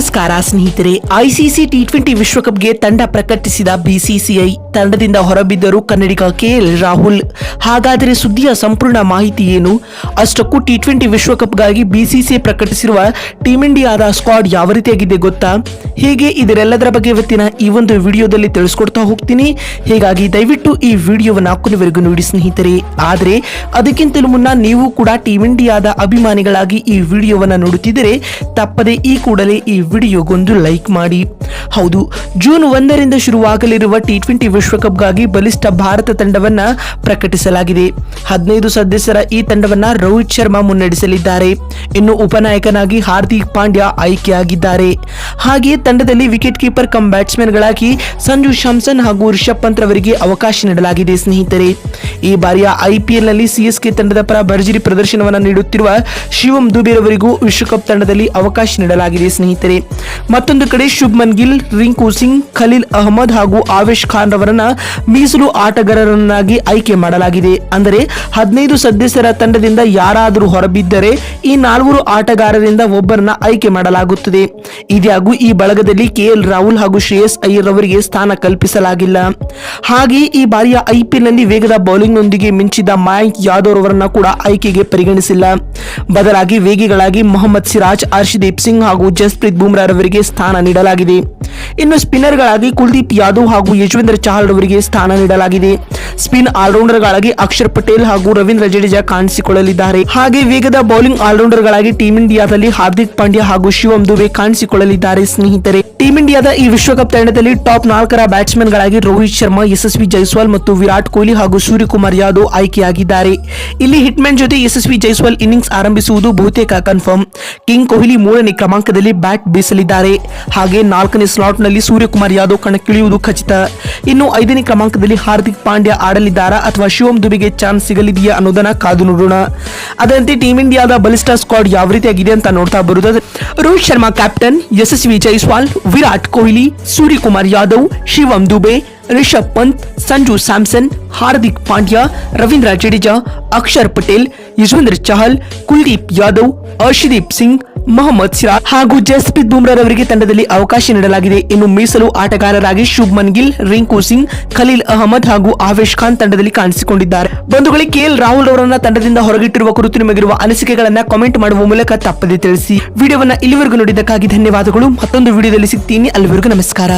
ನಮಸ್ಕಾರ ಸ್ನೇಹಿತರೆ ICC T twenty ವಿಶ್ವಕಪ್ಗೆ ತಂಡ ಪ್ರಕಟಿಸಿದ ಬಿಸಿಸಿಐ ತಂಡದಿಂದ ಹೊರಬಿದ್ದರು ಕನ್ನಡಿಗ ಕೆಎಲ್ ರಾಹುಲ್. ಹಾಗಾದರೆ ಸುದ್ದಿಯ ಸಂಪೂರ್ಣ ಮಾಹಿತಿ ಏನು? ಅಷ್ಟಕ್ಕೂ ಟಿ ಟ್ವೆಂಟಿ ವಿಶ್ವಕಪ್ಗಾಗಿ ಬಿಸಿಸಿಐ ಪ್ರಕಟಿಸಿರುವ ಟೀಂ ಇಂಡಿಯಾದ ಸ್ಕ್ವಾಡ್ ಯಾವ ರೀತಿಯಾಗಿದೆ ಗೊತ್ತಾ? ಹೇಗೆ? ಇದರೆಲ್ಲದರ ಬಗ್ಗೆ ಇವತ್ತಿನ ಈ ಒಂದು ವಿಡಿಯೋದಲ್ಲಿ ತಿಳಿಸ್ಕೊಡ್ತಾ ಹೋಗ್ತೀನಿ. ಹೀಗಾಗಿ ದಯವಿಟ್ಟು ಈ ವಿಡಿಯೋವನ್ನು ಕೊನೆವರೆಗೂ ನೋಡಿ ಸ್ನೇಹಿತರೆ. ಆದರೆ, ಅದಕ್ಕಿಂತಲೂ ಮುನ್ನ ನೀವು ಕೂಡ ಟೀಂ ಇಂಡಿಯಾದ ಅಭಿಮಾನಿಗಳಾಗಿ ಈ ವಿಡಿಯೋವನ್ನು ನೋಡುತ್ತಿದ್ದರೆ, ತಪ್ಪದೆ ಈ ಕೂಡಲೇ ಈ ವಿಡಿಯೋಗೊಂದು ಲೈಕ್ ಮಾಡಿ. ಹೌದು, ಜೂನ್ ಒಂದರಿಂದ ಶುರುವಾಗಲಿರುವ ಟಿ ಟ್ವೆಂಟಿ ವಿಶ್ವಕಪ್ಗಾಗಿ ಬಲಿಷ್ಠ ಭಾರತ ತಂಡವನ್ನ ಪ್ರಕಟಿಸಲಾಗಿದೆ. ಹದಿನೈದು ಸದಸ್ಯರ ಈ ತಂಡವನ್ನ ರೋಹಿತ್ ಶರ್ಮಾ ಮುನ್ನಡೆಸಲಿದ್ದಾರೆ. ಇನ್ನು ಉಪನಾಯಕನಾಗಿ ಹಾರ್ದಿಕ್ ಪಾಂಡ್ಯ ಆಯ್ಕೆಯಾಗಿದ್ದಾರೆ. ಹಾಗೆಯೇ ತಂಡದಲ್ಲಿ ವಿಕೆಟ್ ಕೀಪರ್ ಕಮ್ ಬ್ಯಾಟ್ಸ್ಮನ್ ಗಳಾಗಿ ಸಂಜು ಶಾಮ್ಸನ್ ಹಾಗೂ ರಿಷಬ್ ಪಂತ್ ರವರಿಗೆ ಅವಕಾಶ ನೀಡಲಾಗಿದೆ, ಸ್ನೇಹಿತರೆ. ಈ ಬಾರಿಯ ಐಪಿಎಲ್ನಲ್ಲಿ ಸಿಎಸ್ಕೆ ತಂಡದ ಪರ ಭರ್ಜರಿ ಪ್ರದರ್ಶನವನ್ನು ನೀಡುತ್ತಿರುವ ಶಿವಂ ದುಬೆರವರಿಗೂ ವಿಶ್ವಕಪ್ ತಂಡದಲ್ಲಿ ಅವಕಾಶ ನೀಡಲಾಗಿದೆ, ಸ್ನೇಹಿತರೆ. ಮತ್ತೊಂದು ಕಡೆ ಶುಭ್ಮನ್ ಗಿಲ್, ರಿಂಕು ಸಿಂಗ್, ಖಲೀಲ್ ಅಹಮದ್ ಹಾಗೂ ಆವೇಶ್ ಖಾನ್ ರವರನ್ನ ಮೀಸಲು ಆಟಗಾರರನ್ನಾಗಿ ಆಯ್ಕೆ ಮಾಡಲಾಗಿದೆ. ಅಂದರೆ ಹದಿನೈದು ಸದಸ್ಯರ ತಂಡದಿಂದ ಯಾರಾದರೂ ಹೊರಬಿದ್ದರೆ ಈ ನಾಲ್ವರು ಆಟಗಾರರಿಂದ ಒಬ್ಬರನ್ನ ಆಯ್ಕೆ ಮಾಡಲಾಗುತ್ತದೆ. ಇದ್ಯಾಗೂ ಈ ಬಳಗದಲ್ಲಿ ಕೆಎಲ್ ರಾಹುಲ್ ಹಾಗೂ ಶ್ರೇಯಸ್ ಅಯ್ಯರ್ ಅವರಿಗೆ ಸ್ಥಾನ ಕಲ್ಪಿಸಲಾಗಿಲ್ಲ. ಹಾಗೆಯೇ ಈ ಬಾರಿಯ ಐಪಿಎಲ್ನಲ್ಲಿ ವೇಗದ ಬೌಲಿಂಗ್ ನೊಂದಿಗೆ ಮಿಂಚಿದ ಮಯಾಂಕ್ ಯಾದವ್ ಅವರನ್ನ ಕೂಡ ಆಯ್ಕೆಗೆ ಪರಿಗಣಿಸಿಲ್ಲ. ಬದಲಾಗಿ ವೇಗಿಗಳಾಗಿ ಮೊಹಮ್ಮದ್ ಸಿರಾಜ್ ಹರ್ಷದೀಪ್ ಸಿಂಗ್ ಹಾಗೂ ಜಸ್ಪ್ರೀತ್ ಬುಮ್ರಾ ರವರಿಗೆ ಸ್ಥಾನ ನೀಡಲಾಗಿದೆ. ಇನ್ನು ಸ್ಪಿನ್ನರ್ಗಳಾಗಿ ಕುಲ್ದೀಪ್ ಯಾದವ್ ಹಾಗೂ ಯಶವೇಂದ್ರ ಚಹಲ್ ರವರಿಗೆ ಸ್ಥಾನ ನೀಡಲಾಗಿದೆ. ಸ್ಪಿನ್ ಆಲ್ರೌಂಡರ್ಗಳಾಗಿ ಅಕ್ಷರ್ ಪಟೇಲ್ ಹಾಗೂ ರವೀಂದ್ರ ಜಡೇಜಾ ಕಾಣಿಸಿಕೊಳ್ಳಲಿದ್ದಾರೆ. ಹಾಗೆ ವೇಗದ ಬೌಲಿಂಗ್ ಆಲ್ರೌಂಡರ್ಗಳಾಗಿ ಟೀಂ ಇಂಡಿಯಾದಲ್ಲಿ ಹಾರ್ದಿಕ್ ಪಾಂಡ್ಯ ಹಾಗೂ ಶಿವಂ ದುಬೆ ಕಾಣಿಸಿಕೊಳ್ಳಲಿದ್ದಾರೆ. ಸ್ನೇಹಿತರೆ, ಟೀಂ ಇಂಡಿಯಾದ ಈ ವಿಶ್ವಕಪ್ ತಂಡದಲ್ಲಿ ಟಾಪ್ ನಾಲ್ಕರ ಬ್ಯಾಟ್ಸ್ಮನ್ಗಳಾಗಿ ರೋಹಿತ್ ಶರ್ಮಾ, ಯಶಸ್ವಿ ಜೈಸ್ವಾಲ್ ಮತ್ತು ವಿರಾಟ್ ಕೊಹ್ಲಿ ಹಾಗೂ ಸೂರ್ಯಕುಮಾರ್ ಯಾದವ್ ಆಯ್ಕೆಯಾಗಿದ್ದಾರೆ. ಇಲ್ಲಿ ಹಿಟ್ಮ್ಯಾನ್ ಜೊತೆ ಯಶಸ್ವಿ ಜೈಸ್ವಾಲ್ ಇನ್ನಿಂಗ್ಸ್ ಆರಂಭಿಸುವುದು ಬಹುತೇಕ ಕನ್ಫರ್ಮ್. ಕಿಂಗ್ ಕೊಹ್ಲಿ ಮೂರನೇ ಕ್ರಮಾಂಕದಲ್ಲಿ ಬ್ಯಾಟ್ ಬೀಸಲಿದ್ದಾರೆ. ಹಾಗೆ ನಾಲ್ಕನೇ ಸ್ಲಾಟ್ನಲ್ಲಿ ಸೂರ್ಯಕುಮಾರ್ ಯಾದವ್ ಕಣಕ್ಕಿಳಿಯುವುದು ಖಚಿತ. ಇನ್ನು ಐದನೇ ಕ್ರಮಾಂಕದಲ್ಲಿ ಹಾರ್ದಿಕ್ ಪಾಂಡ್ಯ ಆಡಲಿದ್ದಾರಾ ಅಥವಾ ಶಿವಂ ದುಬೆಗೆ ಚಾನ್ಸ್ ಸಿಗಲಿದೆಯಾ ಅನ್ನೋದನ್ನ ಕಾದು ನೋಡೋಣ. ಅದರಂತೆ ಟೀಮ್ ಇಂಡಿಯಾದ ಬಲಿಷ್ಠ ಸ್ಕ್ವಾಡ್ ಯಾವ ರೀತಿಯಾಗಿದೆ ಅಂತ ನೋಡ್ತಾ ಬರುತ್ತದೆ ರೋಹಿತ್ ಶರ್ಮಾ ಕ್ಯಾಪ್ಟನ್, ಯಶಸ್ವಿ ಜೈಸ್ವಾಲ್, ವಿರಾಟ್ ಕೊಹ್ಲಿ, ಸೂರ್ಯಕುಮಾರ್ ಯಾದವ್, ಶಿವಂ ದುಬೆ, ರಿಷಬ್ ಪಂತ್, ಸಂಜು ಸ್ಯಾಮ್ಸನ್, ಹಾರ್ದಿಕ್ ಪಾಂಡ್ಯ, ರವೀಂದ್ರ ಜಡೇಜಾ, ಅಕ್ಷರ್ ಪಟೇಲ್, ಯಶವಂದ್ರ ಚಹಲ್, ಕುಲ್ದೀಪ್ ಯಾದವ್, ಅರ್ಷದೀಪ್ ಸಿಂಗ್ ಮೊಹಮ್ಮದ್ ಸಿರಾಜ್ ಹಾಗೂ ಜಸ್ಪ್ರೀತ್ ಬುಮ್ರಾ ರವರಿಗೆ ತಂಡದಲ್ಲಿ ಅವಕಾಶ ನೀಡಲಾಗಿದೆ. ಇನ್ನು ಮೀಸಲು ಆಟಗಾರರಾಗಿ ಶುಭ್ಮನ್ ಗಿಲ್, ರಿಂಕು ಸಿಂಗ್, ಖಲೀಲ್ ಅಹಮದ್ ಹಾಗೂ ಆವೇಶ್ ಖಾನ್ ತಂಡದಲ್ಲಿ ಕಾಣಿಸಿಕೊಂಡಿದ್ದಾರೆ. ಬಂಧುಗಳೇ ಕೆಎಲ್ ರಾಹುಲ್ ಅವರನ್ನ ತಂಡದಿಂದ ಹೊರಗಿಟ್ಟಿರುವ ಕುರಿತು ನಿಮಗಿರುವ ಅನಿಸಿಕೆಗಳನ್ನ ಕಾಮೆಂಟ್ ಮಾಡುವ ಮೂಲಕ ತಪ್ಪದೆ ತಿಳಿಸಿ. ವಿಡಿಯೋವನ್ನ ಇಲ್ಲಿವರೆಗೂ ನೋಡಿದ್ದಕ್ಕಾಗಿ ಧನ್ಯವಾದಗಳು. ಮತ್ತೊಂದು ವಿಡಿಯೋದಲ್ಲಿ ಸಿಗ್ತೀನಿ. ಅಲ್ಲಿವರೆಗೂ ನಮಸ್ಕಾರ.